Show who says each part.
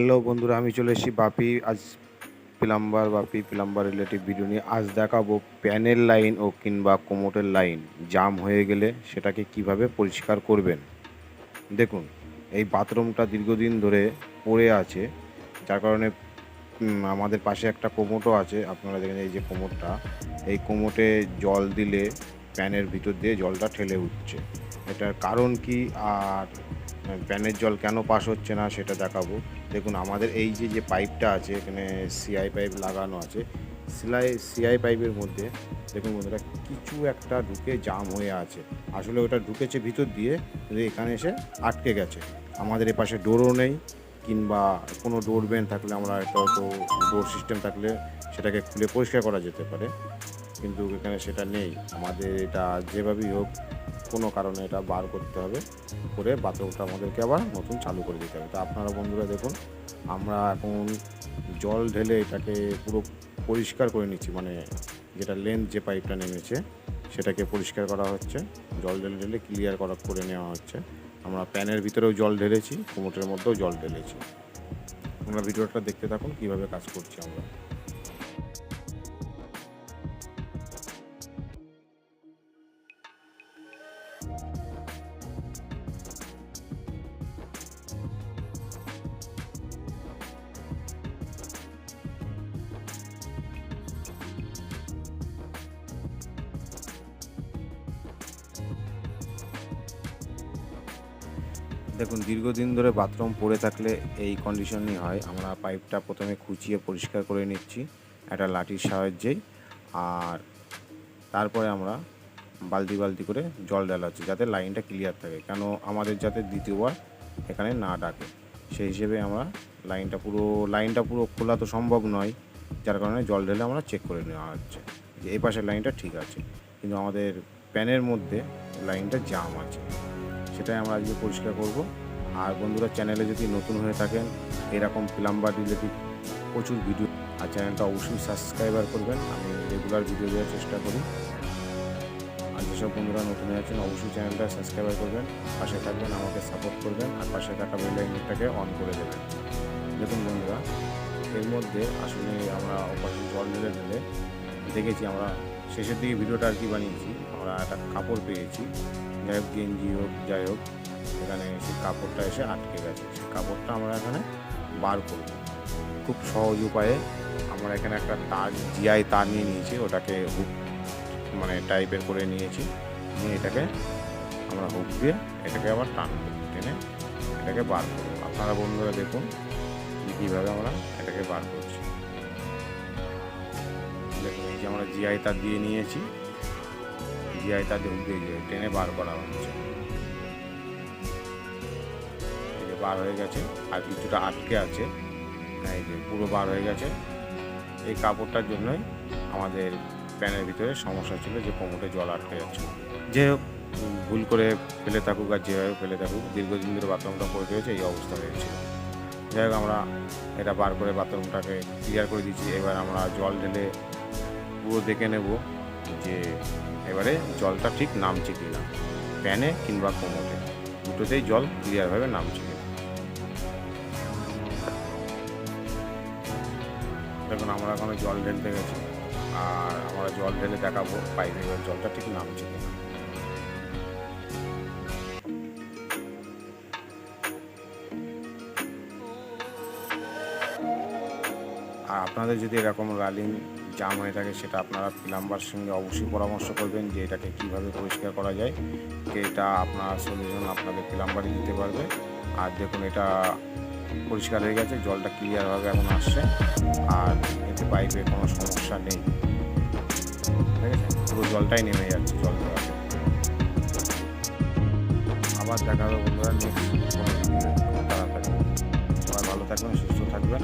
Speaker 1: Hello বন্ধুরা, আমি চলে এসেছি বাপি। আজ plumber, Bappi plumber relative video নিয়ে। আজ দেখাবো প্যানের লাইন ও কিংবা কোমোটের লাইন। জাম হয়ে গেলে সেটাকে কীভাবে পরিষ্কার করবেন? দেখুন, এই বাথরুমটা দীর্ঘদিন ধরে পড়ে আছে। যার কারণে আমাদের পাশে একটা কোমোটও আছে। আপনারা দেখেন এই যে কোমোটটা। এই কোমোটে জল দিলে প্যানের ভিতর দিয়ে জলটা ঠেলে উঠছে। এটার কারণ কি? আর প্যানের জল কেন পাস হচ্ছে না সেটা দেখাবো। দেখুন, আমাদের এই যে যে পাইপটা আছে, এখানে সিআই পাইপ লাগানো আছে, সিলাই সিআই পাইপের মধ্যে, দেখুন বন্ধুরা, কিছু একটা ঢুকে জাম হয়ে আছে। আসলে ওটা ঢুকেছে ভিতর দিয়ে এখানে এসে আটকে গেছে। আমাদের এপাশে ডোরও নেই, কিংবা কোনো ডোর বেন থাকলে আমরা একটা হয়তো ডোর সিস্টেম থাকলে সেটাকে খুলে পরিষ্কার করা যেতে পারে, কিন্তু এখানে সেটা নেই। আমাদের এটা যেভাবেই হোক কোনো কারণে এটা বার করতে হবে। করে বাথরুমটা আমাদেরকে আবার নতুন চালু করে দিতে হবে। তো আপনারা বন্ধুরা দেখুন, আমরা এখন জল ঢেলে এটাকে পুরো পরিষ্কার করে নিচ্ছি। মানে যেটা লেন্থ যে পাইপটা নেমেছে, সেটাকে পরিষ্কার করা হচ্ছে। জল ঢেলে ঢেলে ক্লিয়ার করা করে নেওয়া হচ্ছে। আমরা প্যানের ভিতরেও জল ঢেলেছি, কোমোটের মধ্যেও জল ঢেলেছি। আমরা ভিডিওটা দেখতে থাকুন, কীভাবে কাজ করছি আমরা। দেখুন, দীর্ঘদিন ধরে বাথরুম পড়ে থাকলে এই কন্ডিশনই হয়। আমরা পাইপটা প্রথমে খুঁচিয়ে পরিষ্কার করে নিচ্ছি, একটা লাঠির সাহায্যেই। আর তারপরে আমরা বালতি বালতি করে জল ঢালাচ্ছি, যাতে লাইনটা ক্লিয়ার থাকে। কেন আমাদের যাতে দ্বিতীয়বার এখানে না ডাকে। সেই হিসেবে আমরা লাইনটা পুরো লাইনটা পুরো খোলা তো সম্ভব নয়, যার কারণে জল ঢেলে আমরা চেক করে নেওয়া হচ্ছে। যে এই পাশের লাইনটা ঠিক আছে, কিন্তু আমাদের প্যানের মধ্যে লাইনটা জাম আছে। সেটাই আমরা আজকে পরিষ্কার করব। আর বন্ধুরা চ্যানেলে যদি নতুন হয়ে থাকেন, এরকম প্লাম্বার রিলেটিভ প্রচুর ভিডিও আর চ্যানেলটা অবশ্যই সাবস্ক্রাইবার করবেন। আমি রেগুলার ভিডিও দেওয়ার চেষ্টা করি। আর যেসব বন্ধুরা নতুন হয়ে আছেন, অবশ্যই চ্যানেলটা সাবস্ক্রাইবার করবেন। পাশে থাকবেন, আমাকে সাপোর্ট করবেন, আর পাশে থাকা বেল আইকনটাকে অন করে দেবেন। দেখুন বন্ধুরা, এর মধ্যে আসলে আমরা ওপাশে জল ঢেলে ঢেলে দেখেছি, আমরা শেষের দিকে ভিডিওটা আর কি বানিয়েছি, আমরা একটা কাপড় পেয়েছি। যাই হোক গেঞ্জি হোক, যাই হোক, এখানে সেই কাপড়টা এসে আটকে গেছে। সেই কাপড়টা আমরা এখানে বার করব। খুব সহজ উপায়ে আমরা এখানে একটা তার জিআই তার নিয়ে নিয়েছি, ওটাকে হুক মানে টাইপের করে নিয়েছি। নিয়ে এটাকে আমরা হুক দিয়ে এটাকে আবার টানবো টেনে এটাকে বার করব। আপনারা বন্ধুরা দেখুন যে কীভাবে আমরা এটাকে বার করছি। দেখুন, এই যে আমরা জিআই তার দিয়ে নিয়েছি। হুক দিয়ে দিয়ে টেনে বার করা হচ্ছে। এই যে বার হয়ে গেছে আর কিছুটা আটকে আছে। হ্যাঁ, এই যে পুরো বার হয়ে গেছে। এই কাপড়টার জন্যই আমাদের প্যানের ভিতরে সমস্যা ছিল যে কোমরে জল আটকে যাচ্ছে। যে ভুল করে ফেলে থাকুক আর যেভাবে ফেলে থাকুক দীর্ঘদিন ধরে বাথরুমটা পড়ে রয়েছে এই অবস্থা হয়েছে। যাই হোক আমরা এটা বার করে বাথরুমটাকে ক্লিয়ার করে দিচ্ছি। এবার আমরা জল ঢেলে পুরো দেখে নেব যে এবারে জলটা ঠিক নামছে কি না প্যানে কিংবা কোমোটে দুটোতেই জল ক্লিয়ারভাবে নামছে। দেখুন, আমরা এখনও জল ঢেলতে গেছি, আর আমরা জল ঢেলে দেখাবো পাইপে এবার জলটা ঠিক নামছে কিনা আর আপনাদের যদি এরকম রালিং জাম হয়ে থাকে সেটা আপনারা প্লাম্বার সঙ্গে অবশ্যই পরামর্শ করবেন যে এটাকে কীভাবে পরিষ্কার করা যায় এটা আপনার সলিউশন আপনাদের প্লাম্বারই দিতে পারবে। আর দেখুন, এটা পরিষ্কার হয়ে গেছে, জলটা ক্লিয়ারভাবে এখন আসছে, আর এতে পাইপে কোনো সমস্যা নেই। ঠিক আছে? পুরো জলটাই নেমে যাচ্ছে, জল আবার দেখা হবে বন্ধুরা নেক্সট তাড়াতাড়ি। সবাই ভালো থাকবেন, সুস্থ থাকবেন।